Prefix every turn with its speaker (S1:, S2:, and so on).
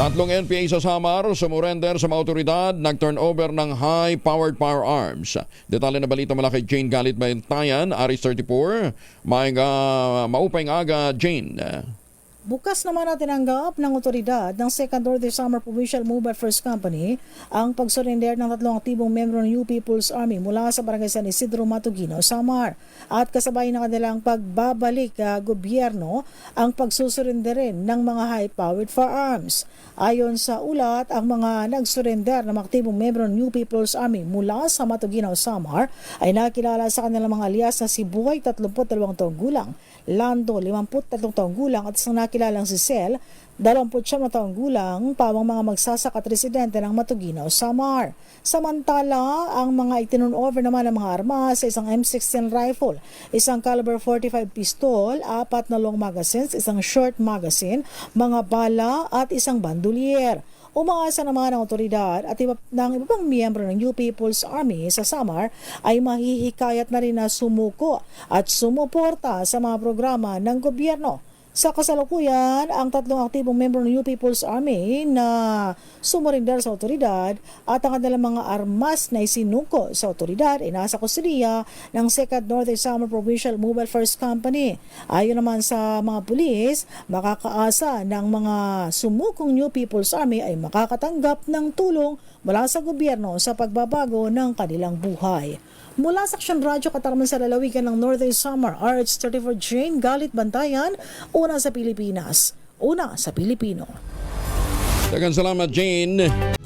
S1: Tatlong NPA sa Samar, sumurrender sa mga otoridad, nag-turnover ng high-powered firearms. Detalye na balita mula kay Jane Galit Bayantayan, Aris 34. May uh, maupay nga aga, Jane.
S2: Bukas naman na tinanggap ng otoridad ng 2nd Northern Summer Provincial Mobile First Company ang pagsurrender ng tatlong aktibong membro ng UP People's Army mula sa barangay San Isidro, Matugino, Samar. At kasabay ng kanilang pagbabalik uh, gobyerno ang pagsusurrender rin ng mga high-powered firearms. Ayon sa ulat, ang mga nagsurrender ng aktibong membro ng UP People's Army mula sa Matugino, Samar ay nakilala sa kanilang mga alias na si Buhay, 32 taong gulang, Lando, 53 taong gulang at isang nakilalang si Sel, 29 na taong gulang, pawang mga magsasaka at residente ng Matugino, Samar. Samantala, ang mga itinun over naman ng mga armas sa isang M16 rifle, isang caliber 45 pistol, apat na long magazines, isang short magazine, mga bala at isang bandolier. Umaasa naman ang otoridad at iba, ng iba pang miyembro ng UP People's Army sa Samar ay mahihikayat na rin na sumuko at sumuporta sa mga programa ng gobyerno. Sa kasalukuyan, ang tatlong aktibong membro ng UP People's Army na sumurinder sa otoridad at ang kanilang mga armas na isinuko sa otoridad ay nasa kustudiya ng 2nd Northern Summer Provincial Mobile First Company. Ayon naman sa mga pulis, makakaasa ng mga sumukong New People's Army ay makakatanggap ng tulong mula sa gobyerno sa pagbabago ng kanilang buhay. Mula sa Aksyon Radyo Katarman sa lalawigan ng Northern Summer, RH34 Jane Galit Bantayan, una sa Pilipinas, una sa Pilipino.
S1: Dagan salamat, Jane.